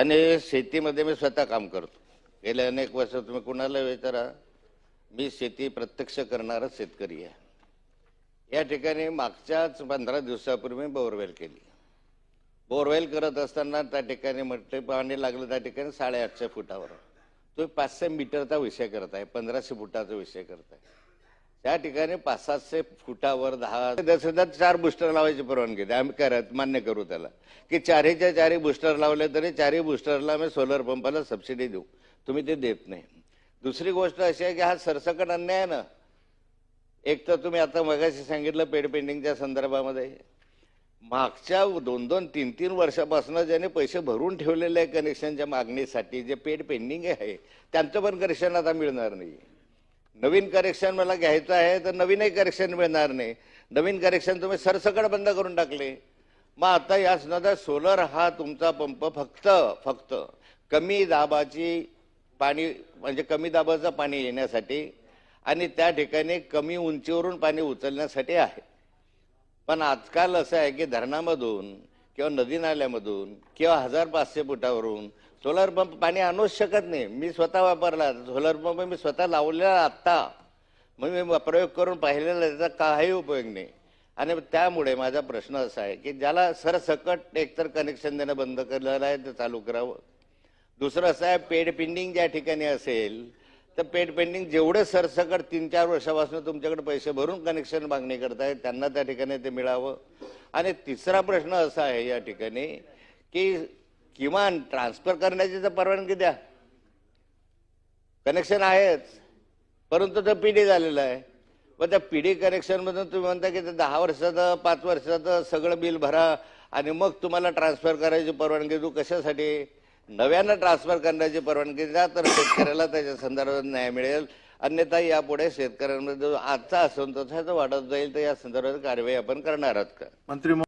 आणि शेतीमध्ये मी स्वतः काम करतो. गेल्या अनेक वर्ष तुम्ही कुणाला विचारा मी शेती प्रत्यक्ष करणारा शेतकरी आहे. या ठिकाणी मागच्याच पंधरा दिवसापूर्वी बोरवेल केली. बोरवेल करत असताना त्या ठिकाणी म्हटले पाणी लागलं त्या ठिकाणी साडेआठशे फुटावर. तुम्ही पाचशे मीटरचा विषय करताय पंधराशे फुटाचा विषय करताय. त्या ठिकाणी पाच सातशे फुटावर दहा दसऱ्यात चार बुस्टर लावायची परवानगी द्या. आम्ही करत मान्य करू त्याला. की चारीच्या चारी बुस्टर लावले तरी चारही बुस्टरला आम्ही सोलर पंपाला सबसिडी देऊ. तुम्ही ते देत नाही. दुसरी गोष्ट अशी आहे की हा सरसकट अन्याय आहे ना. एक तर तुम्ही आता मगाशी सांगितलं पेड पेंडिंगच्या संदर्भामध्ये. मागच्या दोन दोन तीन तीन वर्षापासून ज्याने पैसे भरून ठेवलेले आहे कनेक्शनच्या मागणीसाठी जे पेड पेंडिंग आहे त्यांचं पण कनेक्शन आता मिळणार नाही. नवीन करेक्शन मला घ्यायचं आहे तर नवीनही करेक्शन मिळणार नाही. नवीन करेक्शन तुम्ही सरसकट बंद करून टाकले. मग आता या सुद्धा सोलर हा तुमचा पंप फक्त फक्त कमी दाबाची पाणी म्हणजे कमी दाबाचं पाणी येण्यासाठी आणि त्या ठिकाणी कमी उंचीवरून पाणी उचलण्यासाठी आहे. पण आजकाल असं आहे की धरणामधून किंवा नदी नाल्यामधून किंवा हजार पाचशे फुटावरून सोलर पंप पाणी आणूच शकत नाही. मी स्वतः वापरला. सोलर पंप मी स्वतः लावलेला आत्ता. मग मी प्रयोग करून पाहिलेला त्याचा काही उपयोग नाही. आणि त्यामुळे माझा प्रश्न असा आहे की ज्याला सरसकट एकतर कनेक्शन देणं बंद केलेलं आहे ते चालू करावं. दुसरं असं आहे पेड पेंडिंग ज्या ठिकाणी असेल तर पेड पेंडिंग जेवढे सरसकट तीन चार वर्षापासून तुमच्याकडे पैसे भरून कनेक्शन मागणी करतायत त्यांना त्या ठिकाणी ते मिळावं. आणि तिसरा प्रश्न असा आहे या ठिकाणी की किमान ट्रान्सफर करण्याची तर परवानगी द्या. कनेक्शन आहेच. परंतु तो पिढी झालेला आहे. मग त्या पिढी कनेक्शनमधून तुम्ही म्हणता की ते दहा वर्षाचं पाच वर्षाचं सगळं बिल भरा आणि मग तुम्हाला ट्रान्सफर करायची परवानगी देऊ. कशासाठी? नव्यानं ट्रान्सफर करण्याची परवानगी द्या तर शेतकऱ्याला त्याच्या संदर्भात न्याय मिळेल. अन्यथा यापुढे शेतकऱ्यांमध्ये जो आजचा असंतोष आहे तो वाढत जाईल. तर या संदर्भात कारवाई आपण करणार आहोत. का मंत्री